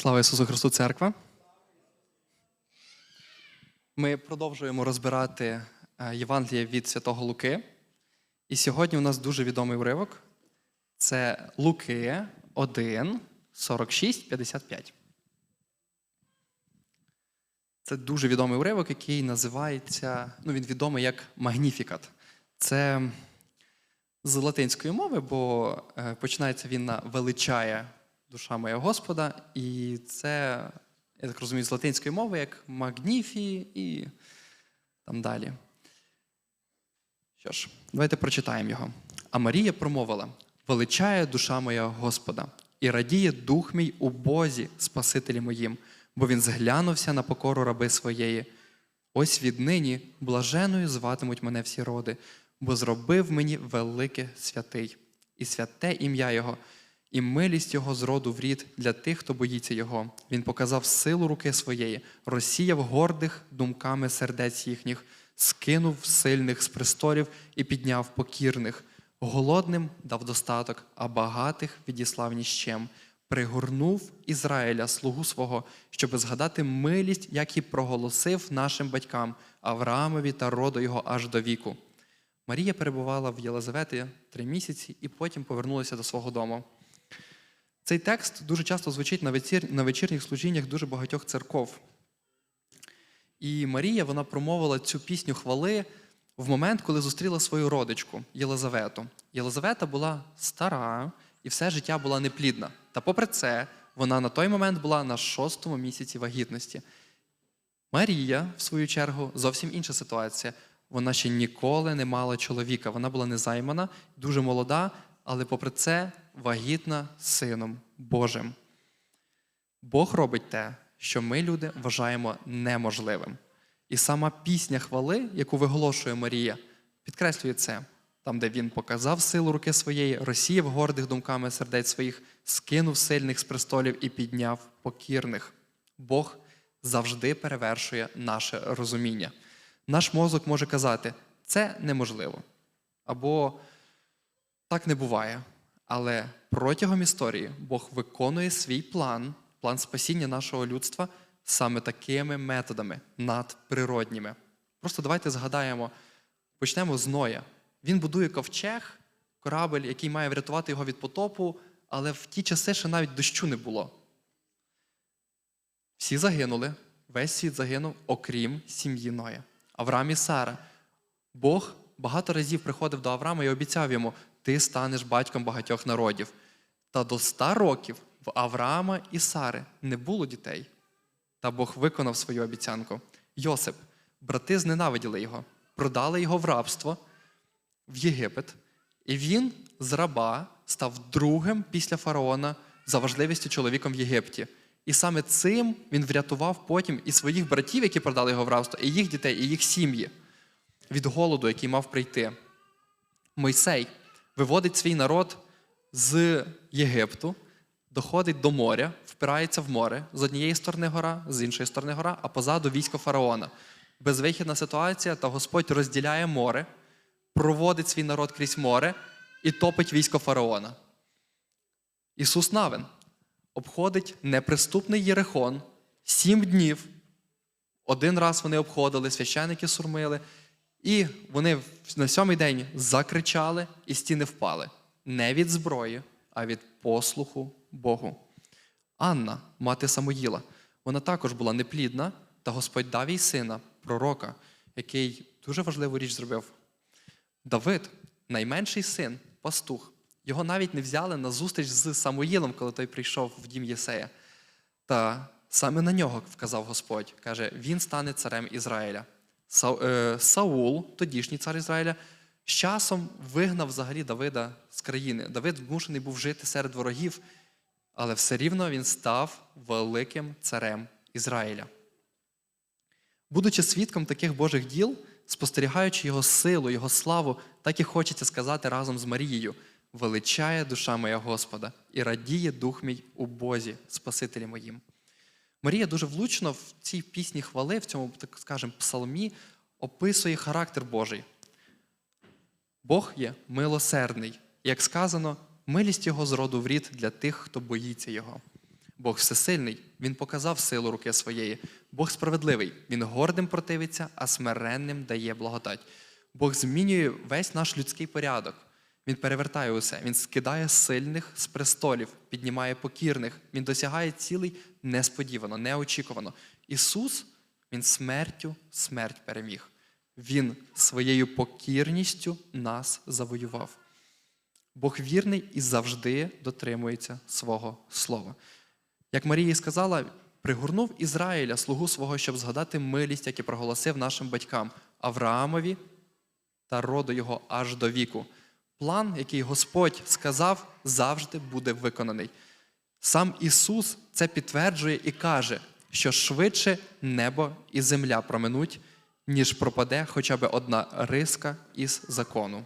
Слава Ісусу Христу, Церква. Ми продовжуємо розбирати е, Євангеліє від Святого Луки. І сьогодні у нас дуже відомий уривок. Це Луки 1, 46, 55. Це дуже відомий уривок, який називається, ну він відомий як Магніфікат. Це з латинської мови, бо е, починається він на величає душа моя Господа, і це, я так розумію, з латинської мови як магніфі і там далі. Що ж, давайте прочитаємо його. А Марія промовила: величає душа моя Господа, і радіє дух мій у Бозі, Спасителі моїм, бо він зглянувся на покору раби своєї. Ось віднині блаженою зватимуть мене всі роди, бо зробив мені велике святий, і святе ім'я Його, і милість Його з роду в рід для тих, хто боїться Його. Він показав силу руки своєї, розсіяв гордих думками сердець їхніх, скинув сильних з престолів і підняв покірних. Голодним дав достаток, а багатих відіслав ні з чим. Пригорнув Ізраїля, слугу свого, щоби згадати милість, як і проголосив нашим батькам Авраамові та роду його аж до віку. Марія перебувала в Єлизаветі три місяці і потім повернулася до свого дому. Цей текст дуже часто звучить на, вечір... на вечірніх служіннях дуже багатьох церков. І Марія вона промовила цю пісню хвали в момент, коли зустріла свою родичку Єлизавету. Єлизавета була стара і все життя була неплідна. Та попри це, вона на той момент була на шостому місяці вагітності. Марія, в свою чергу, зовсім інша ситуація. Вона ще ніколи не мала чоловіка. Вона була незаймана, дуже молода, але попри це вагітна сином Божим. Бог робить те, що ми, люди, вважаємо неможливим. І сама пісня хвали, яку виголошує Марія, підкреслює це. Там, де він показав силу руки своєї, розсіяв гордих думками сердець своїх, скинув сильних з престолів і підняв покірних. Бог завжди перевершує наше розуміння. Наш мозок може казати, це неможливо. Або так не буває. Але протягом історії Бог виконує свій план, план спасіння нашого людства саме такими методами надприродніми. Просто давайте згадаємо, почнемо з Ноя. Він будує ковчег, корабель, який має врятувати його від потопу, але в ті часи ще навіть дощу не було. Всі загинули, весь світ загинув, окрім сім'ї Ноя. Авраам і Сара. Бог багато разів приходив до Авраама і обіцяв йому: ти станеш батьком багатьох народів. Та до ста років в Авраама і Сари не було дітей. Та Бог виконав свою обіцянку. Йосип, брати зненавиділи його, продали його в рабство в Єгипет, і він з раба став другим після фараона за важливістю чоловіком в Єгипті. І саме цим він врятував потім і своїх братів, які продали його в рабство, і їх дітей, і їх сім'ї від голоду, який мав прийти. Мойсей виводить свій народ з Єгипту, доходить до моря, впирається в море з однієї сторони гора, з іншої сторони гора, а позаду військо фараона. Безвихідна ситуація, та Господь розділяє море, проводить свій народ крізь море і топить військо фараона. Ісус Навин обходить неприступний Єрихон сім днів. Один раз вони обходили, священики сурмили, і вони на сьомий день закричали, і стіни впали. Не від зброї, а від послуху Богу. Анна, мати Самоїла, вона також була неплідна, та Господь дав їй сина, пророка, який дуже важливу річ зробив. Давид, найменший син, пастух. Його навіть не взяли на зустріч з Самуїлом, коли той прийшов в дім Єсея. Та саме на нього вказав Господь, каже: він стане царем Ізраїля. Е, Саул, тодішній цар Ізраїля, з часом вигнав взагалі Давида з країни. Давид змушений був жити серед ворогів, але все рівно він став великим царем Ізраїля. Будучи свідком таких Божих діл, спостерігаючи його силу, його славу, так і хочеться сказати разом з Марією: величає душа моя Господа і радіє дух мій у Бозі, Спасителі моїм. Марія дуже влучно в цій пісні хвали, в цьому, так скажемо, псалмі, описує характер Божий. Бог є милосердний, як сказано, милість Його з роду в рід для тих, хто боїться Його. Бог всесильний, Він показав силу руки своєї. Бог справедливий, Він гордим противиться, а смиренним дає благодать. Бог змінює весь наш людський порядок. Він перевертає усе, він скидає сильних з престолів, піднімає покірних, він досягає цілей несподівано, неочікувано. Ісус, Він смертю смерть переміг. Він своєю покірністю нас завоював. Бог вірний і завжди дотримується свого слова. Як Марія сказала, пригорнув Ізраїля, слугу свого, щоб згадати милість, яку проголосив нашим батькам Авраамові та роду його аж до віку. План, який Господь сказав, завжди буде виконаний. Сам Ісус це підтверджує і каже, що швидше небо і земля проминуть, ніж пропаде хоча б одна риска із закону.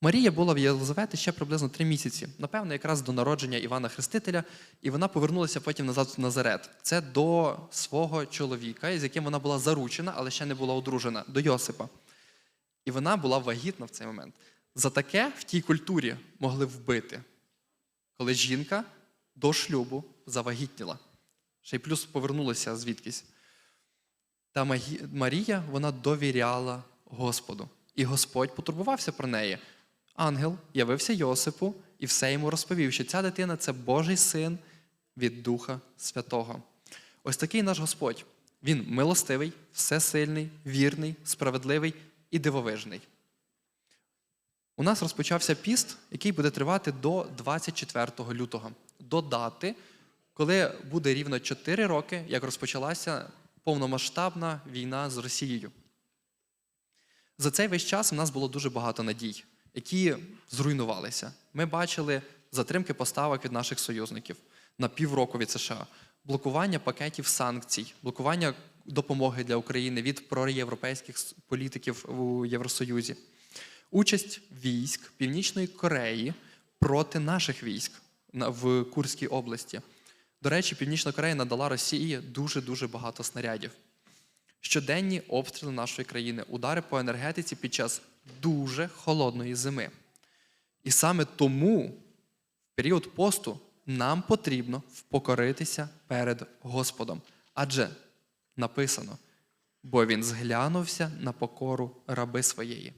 Марія була в Єлизавети ще приблизно три місяці, напевно, якраз до народження Івана Хрестителя, і вона повернулася потім назад в Назарет. Це до свого чоловіка, з яким вона була заручена, але ще не була одружена, до Йосипа. І вона була вагітна в цей момент. За таке в тій культурі могли вбити, коли жінка до шлюбу завагітніла. Ще й плюс повернулася звідкись. Та Марія вона довіряла Господу. І Господь потурбувався про неї. Ангел явився Йосипу і все йому розповів, що ця дитина це Божий син від Духа Святого. Ось такий наш Господь. Він милостивий, всесильний, вірний, справедливий і дивовижний. У нас розпочався піст, який буде тривати до 24 лютого, до дати, коли буде рівно 4 роки, як розпочалася повномасштабна війна з Росією. За цей весь час у нас було дуже багато надій, які зруйнувалися. Ми бачили затримки поставок від наших союзників на півроку від США, блокування пакетів санкцій, блокування допомоги для України від проєвропейських політиків у Євросоюзі, участь військ Північної Кореї проти наших військ в Курській області. До речі, Північна Корея надала Росії дуже-дуже багато снарядів щоденні обстріли нашої країни, удари по енергетиці під час дуже холодної зими. І саме тому в період посту нам потрібно впокоритися перед Господом. Адже написано, бо він зглянувся на покору раби своєї.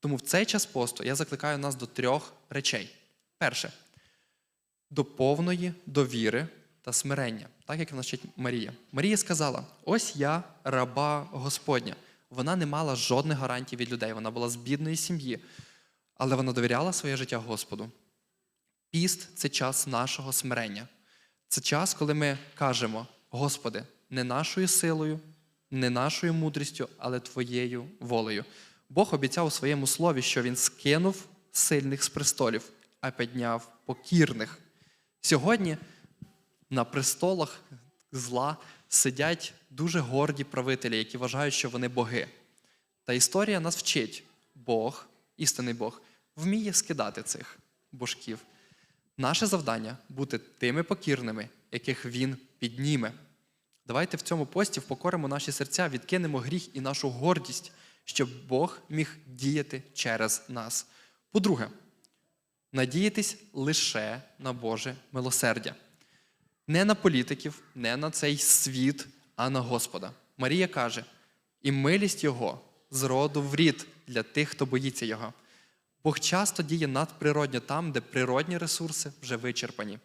Тому в цей час посту я закликаю нас до трьох речей. Перше до повної довіри та смирення, так як навчить Марія. Марія сказала: ось я раба Господня. Вона не мала жодних гарантій від людей, вона була з бідної сім'ї, але вона довіряла своє життя Господу. Піст це час нашого смирення. Це час, коли ми кажемо: Господи, не нашою силою, не нашою мудрістю, але Твоєю волею. Бог обіцяв у своєму слові, що Він скинув сильних з престолів, а підняв покірних. Сьогодні на престолах зла сидять дуже горді правителі, які вважають, що вони боги. Та історія нас вчить: Бог, істинний Бог, вміє скидати цих божків. Наше завдання бути тими покірними, яких Він підніме. Давайте в цьому пості впокоримо наші серця, відкинемо гріх і нашу гордість, щоб Бог міг діяти через нас. По-друге, надіятись лише на Боже милосердя. Не на політиків, не на цей світ, а на Господа. Марія каже: і милість Його з роду в рід для тих, хто боїться Його. Бог часто діє надприродньо там, де природні ресурси вже вичерпані.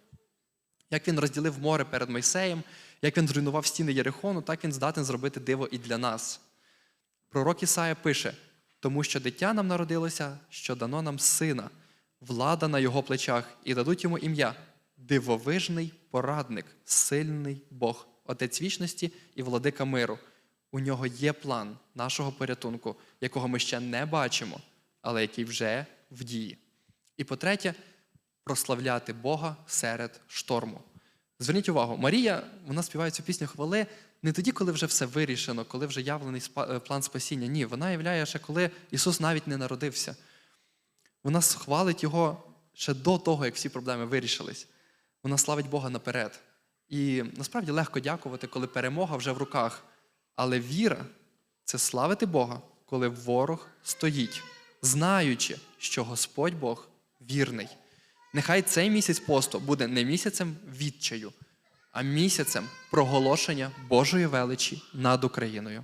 Як він розділив море перед Мойсеєм, як він зруйнував стіни Єрихону, так він здатен зробити диво і для нас. Пророк Ісая пише: тому що дитя нам народилося, що дано нам сина, влада на його плечах, і дадуть йому ім'я дивовижний порадник, сильний Бог, Отець вічності і владика миру. У нього є план нашого порятунку, якого ми ще не бачимо, але який вже в дії. І по-третє, прославляти Бога серед шторму. Зверніть увагу, Марія вона співає цю пісню хвали не тоді, коли вже все вирішено, коли вже явлений е, план спасіння. Ні, вона являє ще коли Ісус навіть не народився. Вона хвалить Його ще до того, як всі проблеми вирішились. Вона славить Бога наперед. І насправді легко дякувати, коли перемога вже в руках. Але віра це славити Бога, коли ворог стоїть, знаючи, що Господь Бог вірний. Нехай цей місяць посту буде не місяцем відчаю, а місяцем проголошення Божої величі над Україною.